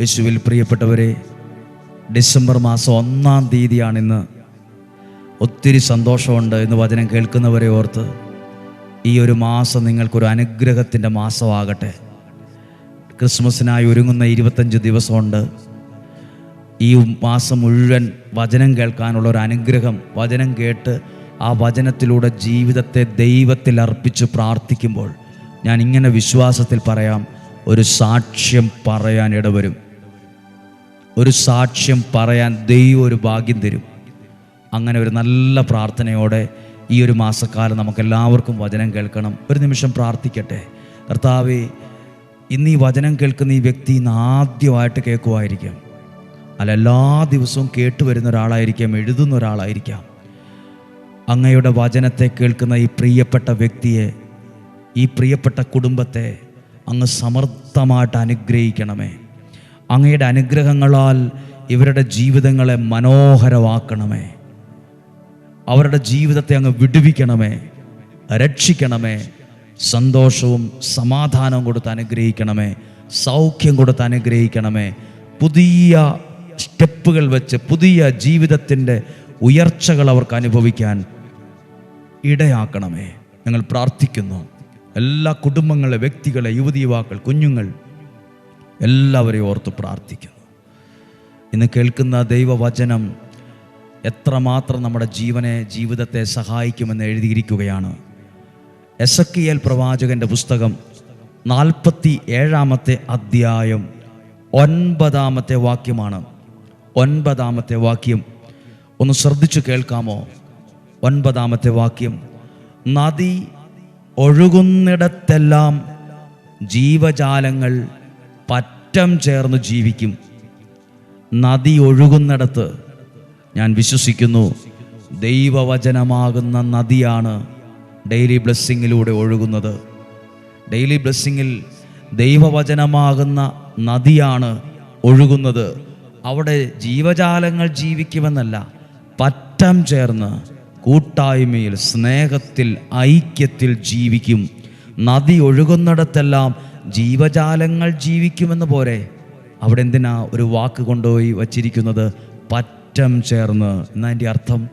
യേശുവിൽ പ്രിയപ്പെട്ടവരെ ഡിസംബർ മാസം ഒന്നാം തീയതിയാണിന്ന് ഒത്തിരി സന്തോഷമുണ്ട് എന്ന് വചനം കേൾക്കുന്നവരെ ഓർത്ത് ഈ ഒരു മാസം നിങ്ങൾക്കൊരു അനുഗ്രഹത്തിന്റെ മാസമാകട്ടെ. ക്രിസ്മസിനായി ഒരുങ്ങുന്ന ഇരുപത്തഞ്ച് ദിവസമുണ്ട്. ഈ മാസം മുഴുവൻ വചനം കേൾക്കാനുള്ള ഒരു അനുഗ്രഹം വചനം കേട്ട് ആ വചനത്തിലൂടെ ജീവിതത്തെ ദൈവത്തിൽ അർപ്പിച്ച് പ്രാർത്ഥിക്കുമ്പോൾ ഞാൻ ഇങ്ങനെ വിശ്വാസത്തിൽ പറയാം ഒരു സാക്ഷ്യം പറയാൻ ഇടവരും ഒരു സാക്ഷ്യം പറയാൻ ദൈവം ഒരു ഭാഗ്യം തരും. അങ്ങനെ ഒരു നല്ല പ്രാർത്ഥനയോടെ ഈ ഒരു മാസക്കാലം നമുക്ക് എല്ലാവർക്കും വചനം കേൾക്കണം. ഒരു നിമിഷം പ്രാർത്ഥിക്കട്ടെ. കർത്താവേ ഇന്ന് ഈ വചനം കേൾക്കുന്ന ഈ വ്യക്തി ഇന്ന് ആദ്യമായിട്ട് കേൾക്കുമായിരിക്കാം. അല്ല എല്ലാ ദിവസവും കേട്ടു വരുന്ന ഒരാളായിരിക്കാം എഴുതുന്ന ഒരാളായിരിക്കാം. അങ്ങയുടെ വചനത്തെ കേൾക്കുന്ന ഈ പ്രിയപ്പെട്ട വ്യക്തിയെ ഈ പ്രിയപ്പെട്ട കുടുംബത്തെ അങ്ങ് സമർത്ഥമായിട്ട് അനുഗ്രഹിക്കണമേ. അങ്ങയുടെ അനുഗ്രഹങ്ങളാൽ ഇവരുടെ ജീവിതങ്ങളെ മനോഹരമാക്കണമേ. അവരുടെ ജീവിതത്തെ അങ്ങ് വിടുവിക്കണമേ. രക്ഷിക്കണമേ. സന്തോഷവും സമാധാനവും കൊടുത്ത് അനുഗ്രഹിക്കണമേ. സൗഖ്യം കൊടുത്ത് അനുഗ്രഹിക്കണമേ. പുതിയ സ്റ്റെപ്പുകൾ വെച്ച് പുതിയ ജീവിതത്തിന്റെ ഉയർച്ചകൾ അവർക്ക് അനുഭവിക്കാൻ ഇടയാക്കണമേ. ഞങ്ങൾ പ്രാർത്ഥിക്കുന്നു. എല്ലാ കുടുംബങ്ങളെ വ്യക്തികളെ യുവതി യുവാക്കൾ കുഞ്ഞുങ്ങൾ എല്ലാവരെയും ഓർത്ത് പ്രാർത്ഥിക്കുന്നു. ഇന്ന് കേൾക്കുന്ന ദൈവവചനം എത്രമാത്രം നമ്മുടെ ജീവനെ ജീവിതത്തെ സഹായിക്കുമെന്ന് എഴുതിയിരിക്കുകയാണ്. എസ് എ എൽ പ്രവാചകന്റെ പുസ്തകം നാൽപ്പത്തി ഏഴാമത്തെ അധ്യായം ഒൻപതാമത്തെ വാക്യമാണ്. ഒൻപതാമത്തെ വാക്യം. ഒന്ന് ശ്രദ്ധിച്ചു കേൾക്കാമോ? ഒൻപതാമത്തെ വാക്യം. നദി ഒഴുകുന്നിടത്തെല്ലാം ജീവജാലങ്ങൾ പറ്റം ചേർന്ന് ജീവിക്കും. നദി ഒഴുകുന്നിടത്ത് ഞാൻ വിശ്വസിക്കുന്നു ദൈവവചനമാകുന്ന നദിയാണ് ഡെയിലി ബ്ലെസ്സിങ്ങിലൂടെ ഒഴുകുന്നത്. ഡെയിലി ബ്ലെസ്സിങ്ങിൽ ദൈവവചനമാകുന്ന നദിയാണ് ഒഴുകുന്നത്. അവിടെ ജീവജാലങ്ങൾ ജീവിക്കുമെന്നല്ല പറ്റം ചേർന്ന് കൂട്ടായ്മയിൽ സ്നേഹത്തിൽ ഐക്യത്തിൽ ജീവിക്കും. നദി ഒഴുകുന്നിടത്തെല്ലാം ജീവജാലങ്ങൾ ജീവിക്കുമെന്ന് പോരെ. അവിടെ എന്തിനാ ഒരു വാക്ക് കൊണ്ടുപോയി വച്ചിരിക്കുന്നത്? പറ്റം ചേർന്ന്. എന്നതിന്റെ അർത്ഥം?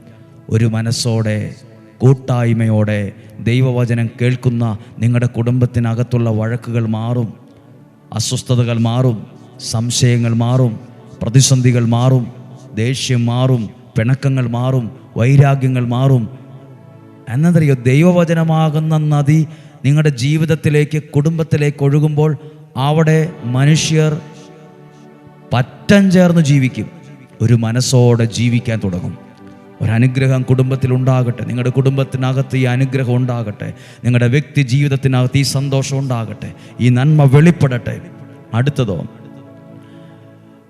ഒരു മനസ്സോടെ കൂട്ടായ്മയോടെ ദൈവവചനം കേൾക്കുന്ന നിങ്ങളുടെ കുടുംബത്തിനകത്തുള്ള വഴക്കുകൾ മാറും അസ്വസ്ഥതകൾ മാറും സംശയങ്ങൾ മാറും പ്രതിസന്ധികൾ മാറും ദേഷ്യം മാറും പിണക്കങ്ങൾ മാറും വൈരാഗ്യങ്ങൾ മാറും. എന്നതറിയോ ദൈവവചനമാകുന്ന നദി നിങ്ങളുടെ ജീവിതത്തിലേക്ക് കുടുംബത്തിലേക്ക് ഒഴുകുമ്പോൾ അവിടെ മനുഷ്യർ പറ്റം ചേർന്ന് ജീവിക്കും. ഒരു മനസ്സോടെ ജീവിക്കാൻ തുടങ്ങും. ഒരനുഗ്രഹം കുടുംബത്തിൽ ഉണ്ടാകട്ടെ. നിങ്ങളുടെ കുടുംബത്തിനകത്ത് ഈ അനുഗ്രഹം ഉണ്ടാകട്ടെ. നിങ്ങളുടെ വ്യക്തി ജീവിതത്തിനകത്ത് ഈ സന്തോഷം ഉണ്ടാകട്ടെ. ഈ നന്മ വെളിപ്പെടട്ടെ. അടുത്തതോ?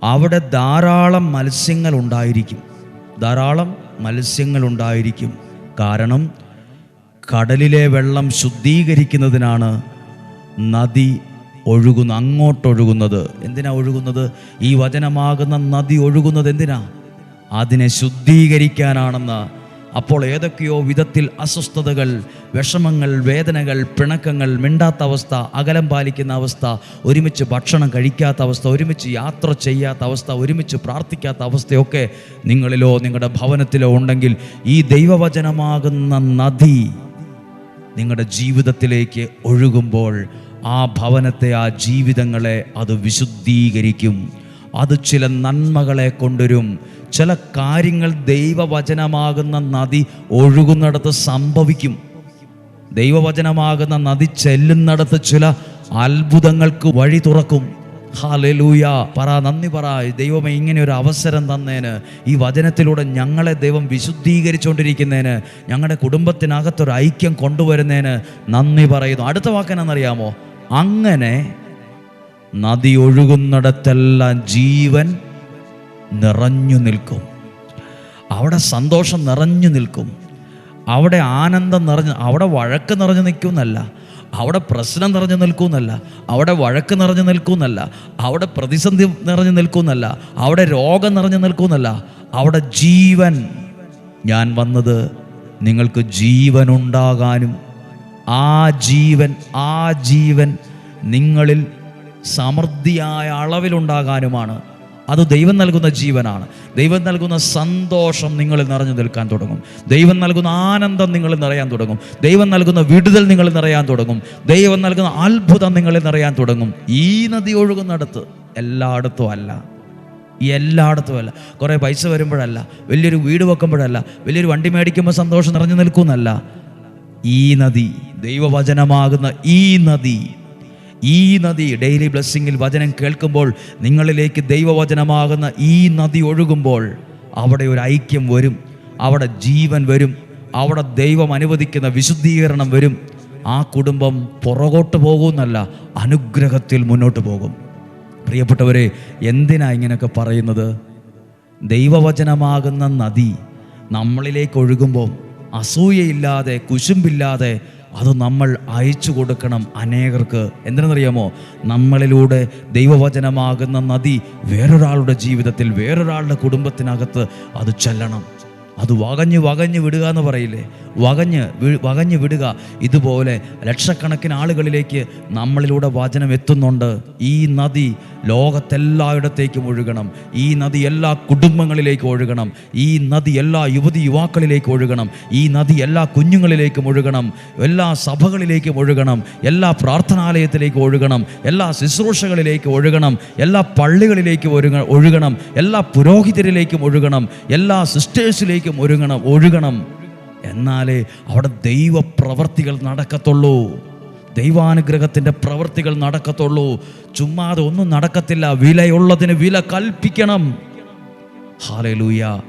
അവിടെ ധാരാളം മത്സ്യങ്ങൾ ഉണ്ടായിരിക്കും. ധാരാളം മത്സ്യങ്ങൾ ഉണ്ടായിരിക്കും. കാരണം കടലിലെ വെള്ളം ശുദ്ധീകരിക്കുന്നതിനാണ് നദി ഒഴുകുന്ന അങ്ങോട്ടൊഴുകുന്നത്. എന്തിനാ ഒഴുകുന്നത്? ഈ വചനമാകുന്ന നദി ഒഴുകുന്നത് എന്തിനാ? അതിനെ ശുദ്ധീകരിക്കാനാണെന്ന്. അപ്പോൾ ഏതൊക്കെയോ വിധത്തിൽ അസ്വസ്ഥതകൾ വിഷമങ്ങൾ വേദനകൾ പിണക്കങ്ങൾ മിണ്ടാത്ത അവസ്ഥ അകലം പാലിക്കുന്ന അവസ്ഥ ഒരുമിച്ച് ഭക്ഷണം കഴിക്കാത്ത അവസ്ഥ ഒരുമിച്ച് യാത്ര ചെയ്യാത്ത അവസ്ഥ ഒരുമിച്ച് പ്രാർത്ഥിക്കാത്ത അവസ്ഥയൊക്കെ നിങ്ങളിലോ നിങ്ങളുടെ ഭവനത്തിലോ ഉണ്ടെങ്കിൽ ഈ ദൈവവചനമാകുന്ന നദി നിങ്ങളുടെ ജീവിതത്തിലേക്ക് ഒഴുകുമ്പോൾ ആ ഭവനത്തെ ആ ജീവിതങ്ങളെ അത് വിശുദ്ധീകരിക്കും. അത് ചില നന്മകളെ കൊണ്ടുവരും. ചില കാര്യങ്ങൾ ദൈവവചനമാകുന്ന നദി ഒഴുകുന്നിടത്ത് സംഭവിക്കും. ദൈവവചനമാകുന്ന നദി ചെല്ലുന്നിടത്ത് ചില അത്ഭുതങ്ങൾക്ക് വഴി തുറക്കും. ഹാലലൂയ. പറ നന്ദി പറ. ദൈവമേ ഇങ്ങനെ ഒരു അവസരം തന്നേന്. ഈ വചനത്തിലൂടെ ഞങ്ങളെ ദൈവം വിശുദ്ധീകരിച്ചുകൊണ്ടിരിക്കുന്നതിന് ഞങ്ങളുടെ കുടുംബത്തിനകത്തൊരു ഐക്യം കൊണ്ടുവരുന്നതിന് നന്ദി പറയുന്നു. അടുത്ത വാക്കനെന്നറിയാമോ അങ്ങനെ നദി ഒഴുകുന്നിടത്തെല്ലാം ജീവൻ നിറഞ്ഞു നിൽക്കും. അവിടെ സന്തോഷം നിറഞ്ഞു നിൽക്കും. അവിടെ ആനന്ദം നിറഞ്ഞ് അവിടെ വഴക്ക് നിറഞ്ഞു നിൽക്കുമെന്നല്ല അവിടെ പ്രശ്നം നിറഞ്ഞു നിൽക്കുമെന്നല്ല അവിടെ വഴക്ക് നിറഞ്ഞു നിൽക്കുമെന്നല്ല അവിടെ പ്രതിസന്ധി നിറഞ്ഞു നിൽക്കുമെന്നല്ല അവിടെ രോഗം നിറഞ്ഞു നിൽക്കുമെന്നല്ല അവിടെ ജീവൻ. ഞാൻ വന്നത് നിങ്ങൾക്ക് ജീവൻ ഉണ്ടാകാനും ആ ജീവൻ ആ ജീവൻ നിങ്ങളിൽ സമൃദ്ധിയായ അളവിലുണ്ടാകാനുമാണ്. അത് ദൈവം നൽകുന്ന ജീവനാണ്. ദൈവം നൽകുന്ന സന്തോഷം നിങ്ങളിൽ നിറഞ്ഞു നിൽക്കാൻ തുടങ്ങും. ദൈവം നൽകുന്ന ആനന്ദം നിങ്ങളിൽ നിറയാൻ തുടങ്ങും. ദൈവം നൽകുന്ന വിടുതൽ നിങ്ങളിൽ നിറയാൻ തുടങ്ങും. ദൈവം നൽകുന്ന അത്ഭുതം നിങ്ങളിൽ നിറയാൻ തുടങ്ങും. ഈ നദി ഒഴുകുന്നിടത്ത് എല്ലായിടത്തും അല്ല. എല്ലായിടത്തും അല്ല. കുറേ പൈസ വരുമ്പോഴല്ല. വലിയൊരു വീട് വെക്കുമ്പോഴല്ല. വലിയൊരു വണ്ടി മേടിക്കുമ്പോൾ സന്തോഷം നിറഞ്ഞു നിൽക്കുന്നല്ല. ഈ നദി ദൈവവചനമാകുന്ന ഈ നദി ഈ നദി ഡെയിലി ബ്ലെസ്സിങ്ങിൽ വചനം കേൾക്കുമ്പോൾ നിങ്ങളിലേക്ക് ദൈവവചനമാകുന്ന ഈ നദി ഒഴുകുമ്പോൾ അവിടെ ഒരു ഐക്യം വരും അവിടെ ജീവൻ വരും അവിടെ ദൈവം അനുവദിക്കുന്ന വിശുദ്ധീകരണം വരും. ആ കുടുംബം പുറകോട്ട് പോകുമെന്നല്ല അനുഗ്രഹത്തിൽ മുന്നോട്ട് പോകും. പ്രിയപ്പെട്ടവരെ എന്തിനാ ഇങ്ങനെയൊക്കെ പറയുന്നത്? ദൈവവചനമാകുന്ന നദി നമ്മളിലേക്ക് ഒഴുകുമ്പോൾ അസൂയയില്ലാതെ കുശുമ്പില്ലാതെ അത് നമ്മൾ അയച്ചു കൊടുക്കണം അനേകർക്ക്. എന്തിനെന്നറിയാമോ നമ്മളിലൂടെ ദൈവവചനമാകുന്ന നദി വേറൊരാളുടെ ജീവിതത്തിൽ വേറൊരാളുടെ കുടുംബത്തിനകത്ത് അത് ചെല്ലണം. അത് വകഞ്ഞ് വകഞ്ഞ് വിടുക എന്ന് പറയില്ലേ? വകഞ്ഞ് വകഞ്ഞ് വിടുക. ഇതുപോലെ ലക്ഷക്കണക്കിന് ആളുകളിലേക്ക് നമ്മളിലൂടെ വചനം എത്തുന്നുണ്ട്. ഈ നദി ലോകത്തെല്ലായിടത്തേക്കും ഒഴുകണം. ഈ നദി എല്ലാ കുടുംബങ്ങളിലേക്കും ഒഴുകണം. ഈ നദി എല്ലാ യുവതി യുവാക്കളിലേക്ക് ഒഴുകണം. ഈ നദി എല്ലാ കുഞ്ഞുങ്ങളിലേക്കും ഒഴുകണം. എല്ലാ സഭകളിലേക്കും ഒഴുകണം. എല്ലാ പ്രാർത്ഥനാലയത്തിലേക്ക് ഒഴുകണം. എല്ലാ ശുശ്രൂഷകളിലേക്ക് ഒഴുകണം. എല്ലാ പള്ളികളിലേക്ക് ഒഴുക ഒഴുകണം. എല്ലാ പുരോഹിതരിലേക്കും ഒഴുകണം. എല്ലാ സിസ്റ്റേഴ്സിലേക്കും ഒഴുകണം ഒഴുകണം. എന്നാലേ അവിടെ ദൈവപ്രവർത്തികൾ നടക്കത്തുള്ളൂ. ദൈവാനുഗ്രഹത്തിന്റെ പ്രവൃത്തികൾ നടക്കത്തുള്ളൂ. ചുമ്മാതെ ഒന്നും നടക്കത്തില്ല. വിലയുള്ളതിന് വില കൽപ്പിക്കണം. ഹാലലൂയ.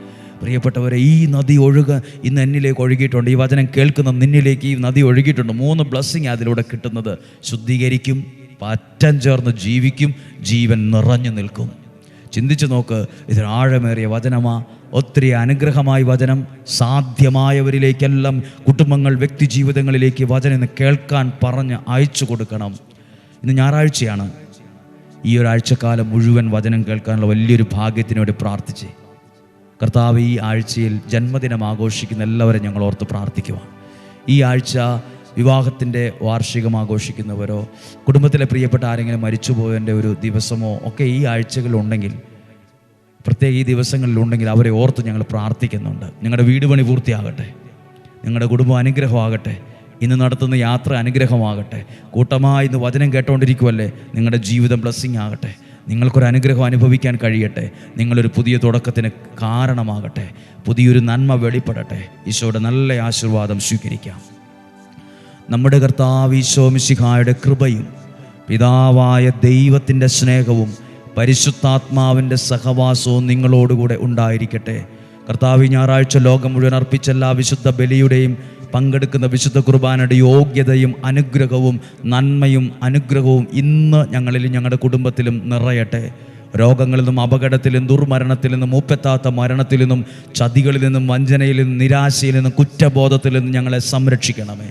പ്രിയപ്പെട്ടവരെ ഈ നദി ഒഴുക ഇന്ന് എന്നിലേക്ക് ഒഴുകിയിട്ടുണ്ട്. ഈ വചനം കേൾക്കുന്ന നിന്നിലേക്ക് ഈ നദി ഒഴുകിയിട്ടുണ്ട്. മൂന്ന് ബ്ലസ്സിങ് അതിലൂടെ കിട്ടുന്നത്. ശുദ്ധീകരിക്കും പറ്റം ചേർന്ന് ജീവിക്കും ജീവൻ നിറഞ്ഞു നിൽക്കും. ചിന്തിച്ചു നോക്ക്. ഇതിനാഴമേറിയ വചനമാ. ഒത്തിരി അനുഗ്രഹമായി വചനം സാധ്യമായവരിലേക്കെല്ലാം കുടുംബങ്ങൾ വ്യക്തി ജീവിതങ്ങളിലേക്ക് വചനം ഇന്ന് കേൾക്കാൻ പറഞ്ഞ് അയച്ചു കൊടുക്കണം. ഇന്ന് ഞായറാഴ്ചയാണ്. ഈ ഒരാഴ്ചക്കാലം മുഴുവൻ വചനം കേൾക്കാനുള്ള വലിയൊരു ഭാഗ്യത്തിന് വേണ്ടി പ്രാർത്ഥിച്ചേ. കർത്താവ് ഈ ആഴ്ചയിൽ ജന്മദിനം ആഘോഷിക്കുന്ന എല്ലാവരും ഞങ്ങൾ ഓർത്ത് പ്രാർത്ഥിക്കുവാണ് ഈ ആഴ്ച വിവാഹത്തിന്റെ വാർഷികം ആഘോഷിക്കുന്നവരോ കുടുംബത്തിലെ പ്രിയപ്പെട്ട ആരെങ്കിലും മരിച്ചുപോയതിന്റെ ഒരു ദിവസമോ ഒക്കെ ഈ ആഴ്ചകളുണ്ടെങ്കിൽ പ്രത്യേക ഈ ദിവസങ്ങളിലുണ്ടെങ്കിൽ അവരെ ഓർത്ത് ഞങ്ങൾ പ്രാർത്ഥിക്കുന്നുണ്ട്. നിങ്ങളുടെ വീട് പണി പൂർത്തിയാകട്ടെ. നിങ്ങളുടെ കുടുംബം അനുഗ്രഹമാകട്ടെ. ഇന്ന് നടത്തുന്ന യാത്ര അനുഗ്രഹമാകട്ടെ. കൂട്ടമായി ഇന്ന് വചനം കേട്ടോണ്ടിരിക്കുമല്ലേ നിങ്ങളുടെ ജീവിതം ബ്ലസ്സിങ് ആകട്ടെ. നിങ്ങൾക്കൊരു അനുഗ്രഹം അനുഭവിക്കാൻ കഴിയട്ടെ. നിങ്ങളൊരു പുതിയ തുടക്കത്തിന് കാരണമാകട്ടെ. പുതിയൊരു നന്മ വെളിപ്പെടട്ടെ. ഈശോയുടെ നല്ല ആശീർവാദം സ്വീകരിക്കാം. നമ്മുടെ കർത്താവ് ഈശോമിശിഹായുടെ കൃപയും പിതാവായ ദൈവത്തിന്റെ സ്നേഹവും പരിശുദ്ധാത്മാവിന്റെ സഹവാസവും നിങ്ങളോടുകൂടെ ഉണ്ടായിരിക്കട്ടെ. കർത്താവ് ഞായറാഴ്ച ലോകം മുഴുവൻ അർപ്പിച്ച എല്ലാ വിശുദ്ധ ബലിയുടെയും പങ്കെടുക്കുന്ന വിശുദ്ധ കുർബാനയുടെ യോഗ്യതയും അനുഗ്രഹവും നന്മയും അനുഗ്രഹവും ഇന്ന് ഞങ്ങളിലും ഞങ്ങളുടെ കുടുംബത്തിലും നിറയട്ടെ. രോഗങ്ങളിൽ നിന്നും അപകടത്തിൽ നിന്നും ദുർമരണത്തിൽ നിന്നും മൂപ്പെത്താത്ത മരണത്തിൽ നിന്നും ചതികളിൽ നിന്നും വഞ്ചനയിൽ നിന്നും നിരാശയിൽ നിന്നും കുറ്റബോധത്തിൽ നിന്നും ഞങ്ങളെ സംരക്ഷിക്കണമേ.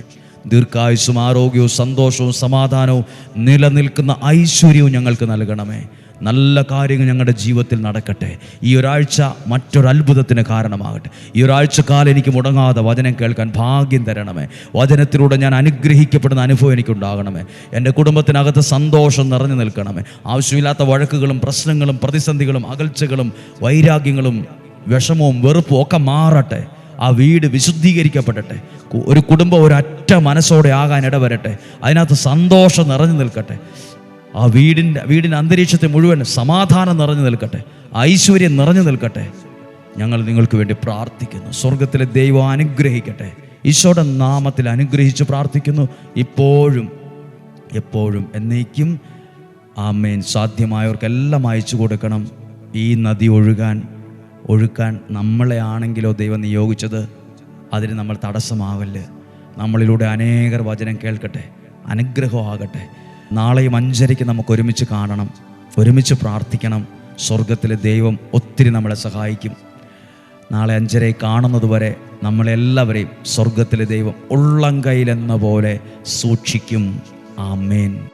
ദീർഘായുസ്സും ആരോഗ്യവും സന്തോഷവും സമാധാനവും നിലനിൽക്കുന്ന ഐശ്വര്യവും ഞങ്ങൾക്ക് നൽകണമേ. നല്ല കാര്യങ്ങൾ ഞങ്ങളുടെ ജീവിതത്തിൽ നടക്കട്ടെ. ഈ ഒരാഴ്ച മറ്റൊരു അത്ഭുതത്തിന് കാരണമാകട്ടെ. ഈ ഒരാഴ്ചക്കാലം എനിക്ക് മുടങ്ങാതെ വചനം കേൾക്കാൻ ഭാഗ്യം തരണമേ. വചനത്തിലൂടെ ഞാൻ അനുഗ്രഹിക്കപ്പെടുന്ന അനുഭവം എനിക്കുണ്ടാകണമേ. എന്റെ കുടുംബത്തിനകത്ത് സന്തോഷം നിറഞ്ഞു നിൽക്കണമേ. ആവശ്യമില്ലാത്ത വഴക്കുകളും പ്രശ്നങ്ങളും പ്രതിസന്ധികളും അകൽച്ചകളും വൈരാഗ്യങ്ങളും വിഷമവും വെറുപ്പും ഒക്കെ മാറട്ടെ. ആ വീട് വിശുദ്ധീകരിക്കപ്പെടട്ടെ. ഒരു കുടുംബം ഒരൊറ്റ മനസ്സോടെ ആകാൻ ഇടവരട്ടെ. അതിനകത്ത് സന്തോഷം നിറഞ്ഞു നിൽക്കട്ടെ. ആ വീടിന്റെ വീടിന്റെ അന്തരീക്ഷത്തെ മുഴുവൻ സമാധാനം നിറഞ്ഞു നിൽക്കട്ടെ. ഐശ്വര്യം നിറഞ്ഞു നിൽക്കട്ടെ. ഞങ്ങൾ നിങ്ങൾക്ക് വേണ്ടി പ്രാർത്ഥിക്കുന്നു. സ്വർഗത്തിലെ ദൈവം അനുഗ്രഹിക്കട്ടെ. ഈശോയുടെ നാമത്തിൽ അനുഗ്രഹിച്ച് പ്രാർത്ഥിക്കുന്നു. ഇപ്പോഴും എപ്പോഴും എന്നേക്കും ആമേൻ. സാധ്യമായവർക്കെല്ലാം അയച്ചു കൊടുക്കണം. ഈ നദി ഒഴുകാൻ ഒഴുക്കാൻ നമ്മളെ ആണെങ്കിലോ ദൈവം നിയോഗിച്ചത്? അതിന് നമ്മൾ തടസ്സമാവല്ല്? നമ്മളിലൂടെ അനേകർ വചനം കേൾക്കട്ടെ അനുഗ്രഹമാകട്ടെ. നാളെയും അഞ്ചരയ്ക്ക് നമുക്ക് ഒരുമിച്ച് കാണണം ഒരുമിച്ച് പ്രാർത്ഥിക്കണം. സ്വർഗത്തിലെ ദൈവം ഒത്തിരി നമ്മളെ സഹായിക്കും. നാളെ അഞ്ചരയെ കാണുന്നതുവരെ നമ്മളെല്ലാവരെയും സ്വർഗത്തിലെ ദൈവം ഉള്ളം കയ്യിലെന്ന പോലെ സൂക്ഷിക്കും. ആമേൻ.